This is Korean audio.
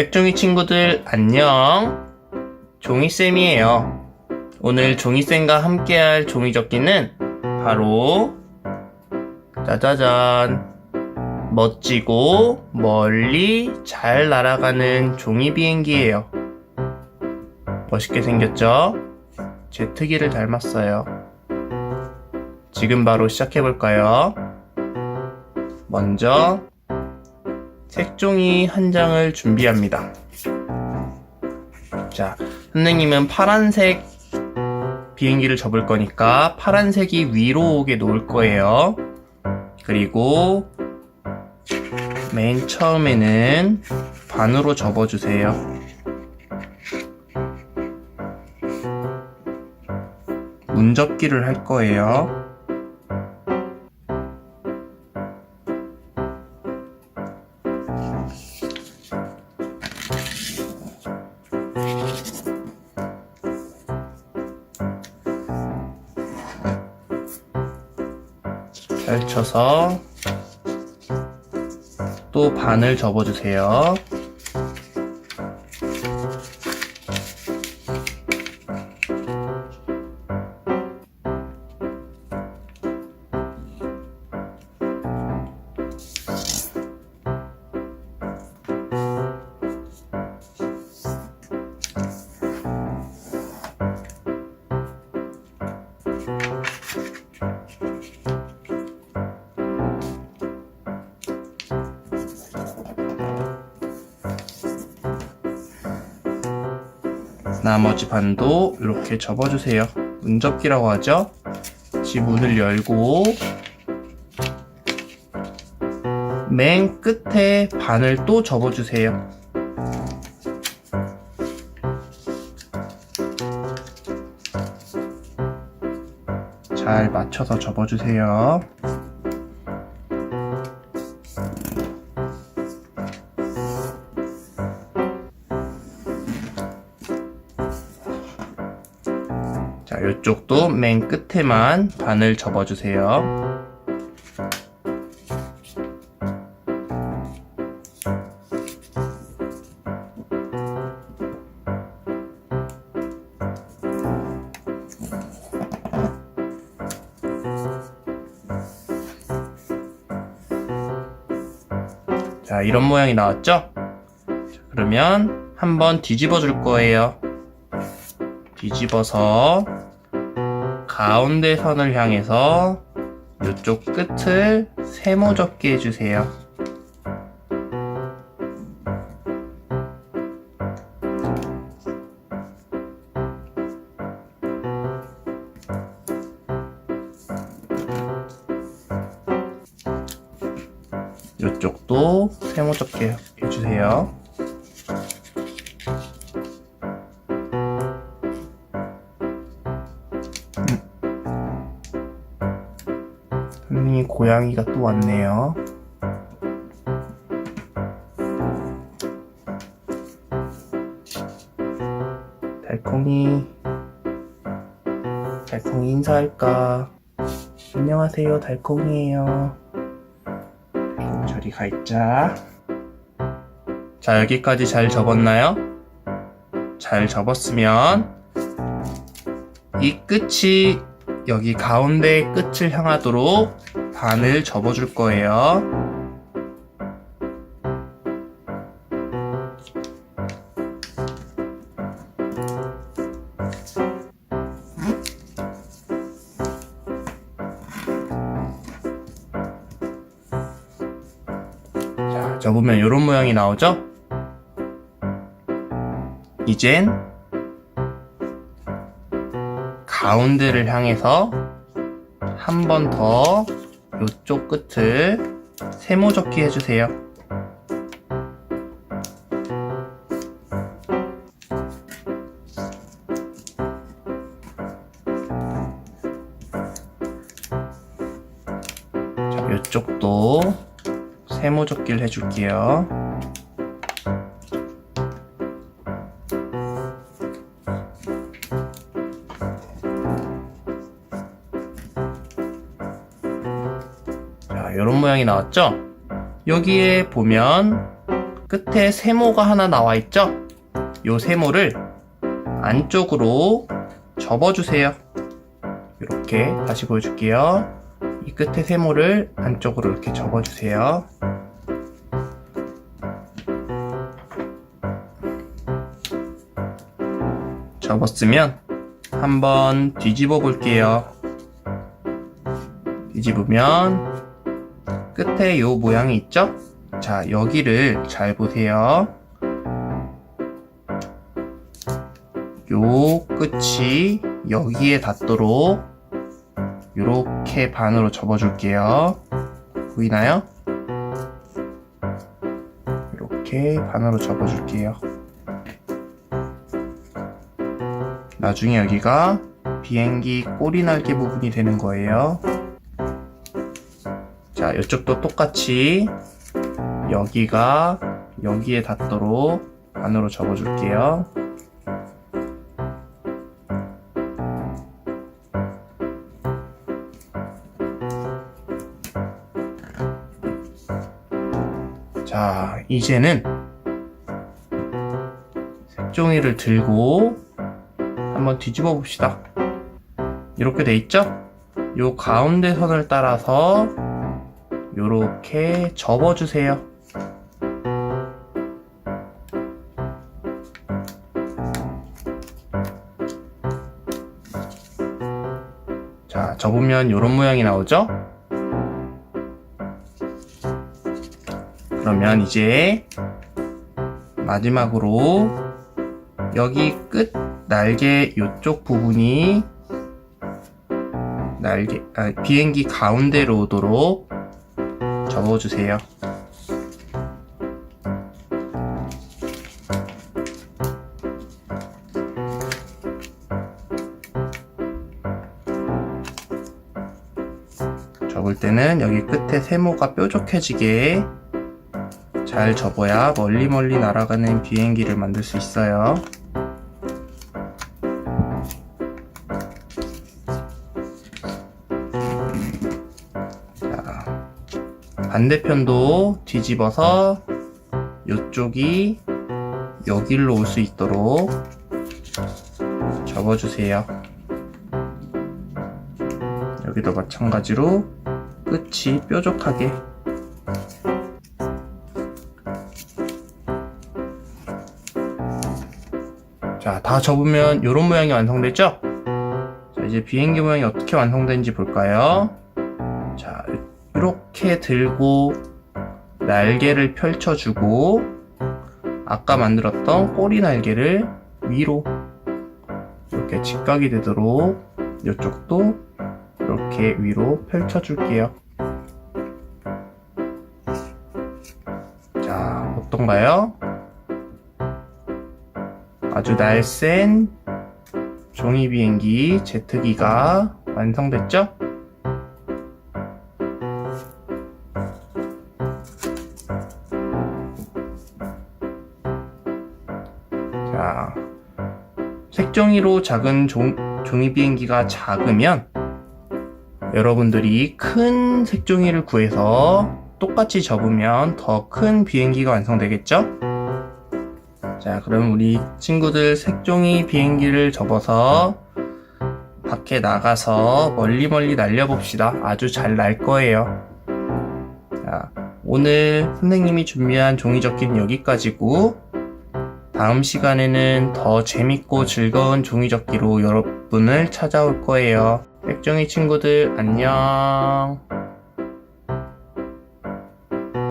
색종이 친구들 안녕. 종이쌤이에요. 오늘 종이쌤과 함께할 종이접기는 바로 짜자잔 멋지고 멀리 잘 날아가는 종이 비행기예요. 멋있게 생겼죠? 제트기를 닮았어요. 지금 바로 시작해볼까요? 먼저 색종이 한 장을 준비합니다. 자, 선생님은 파란색 비행기를 접을 거니까 파란색이 위로 오게 놓을 거예요. 그리고 맨 처음에는 반으로 접어주세요. 문접기를 할 거예요. 펼쳐서 또 반을 접어주세요. 나머지 반도 이렇게 접어주세요. 문접기라고 하죠? 지 문을 열고 맨 끝에 반을 또 접어주세요. 잘 맞춰서 접어주세요. 자, 이쪽도 맨 끝에만 반을 접어주세요. 자, 이런 모양이 나왔죠? 자, 그러면 한번 뒤집어 줄 거예요. 뒤집어서 가운데 선을 향해서 이쪽 끝을 세모 접기 해주세요. 이쪽도 세모 접기 해주세요. 선생님 고양이가 또 왔네요. 달콩이 달콩이 인사할까? 안녕하세요 달콩이에요. 달콩 저리 가 있자. 자 여기까지 잘 접었나요? 잘 접었으면 이 끝이 여기 가운데 끝을 향하도록 반을 접어줄 거예요. 자, 접으면 이런 모양이 나오죠? 이젠 가운데를 향해서 한 번 더 이쪽 끝을 세모 접기 해주세요. 자, 이쪽도 세모 접기를 해줄게요. 이런 모양이 나왔죠? 여기에 보면 끝에 세모가 하나 나와 있죠? 요 세모를 안쪽으로 접어주세요. 이렇게 다시 보여줄게요. 이 끝에 세모를 안쪽으로 이렇게 접어주세요. 접었으면 한번 뒤집어 볼게요. 뒤집으면 끝에 요 모양이 있죠? 자, 여기를 잘 보세요. 요 끝이 여기에 닿도록 이렇게 반으로 접어줄게요. 보이나요? 이렇게 반으로 접어줄게요. 나중에 여기가 비행기 꼬리 날개 부분이 되는 거예요. 자, 이쪽도 똑같이 여기가 여기에 닿도록 반으로 접어줄게요. 자, 이제는 색종이를 들고 한번 뒤집어 봅시다. 이렇게 돼 있죠? 요 가운데 선을 따라서 요렇게 접어주세요. 자, 접으면 요런 모양이 나오죠? 그러면 이제 마지막으로 여기 끝 날개 요쪽 부분이 날개 아, 비행기 가운데로 오도록 접어주세요. 접을 때는 여기 끝에 세모가 뾰족해지게 잘 접어야 멀리 멀리 날아가는 비행기를 만들 수 있어요. 반대편도 뒤집어서 이쪽이 여기로 올 수 있도록 접어주세요. 여기도 마찬가지로 끝이 뾰족하게 자, 다 접으면 이런 모양이 완성됐죠? 자, 이제 비행기 모양이 어떻게 완성되는지 볼까요? 자, 이렇게 들고 날개를 펼쳐주고 아까 만들었던 꼬리 날개를 위로 이렇게 직각이 되도록 이쪽도 이렇게 위로 펼쳐줄게요. 자, 어떤가요? 아주 날쌘 종이 비행기 제트기가 완성됐죠? 색종이로 작은 종, 종이 비행기가 작으면 여러분들이 큰 색종이를 구해서 똑같이 접으면 더 큰 비행기가 완성되겠죠? 자, 그럼 우리 친구들 색종이 비행기를 접어서 밖에 나가서 멀리 멀리 날려봅시다. 아주 잘 날 거예요. 자, 오늘 선생님이 준비한 종이 접기는 여기까지고, 다음 시간에는 더 재밌고 즐거운 종이 접기로 여러분을 찾아올 거예요. 색종이 친구들, 안녕.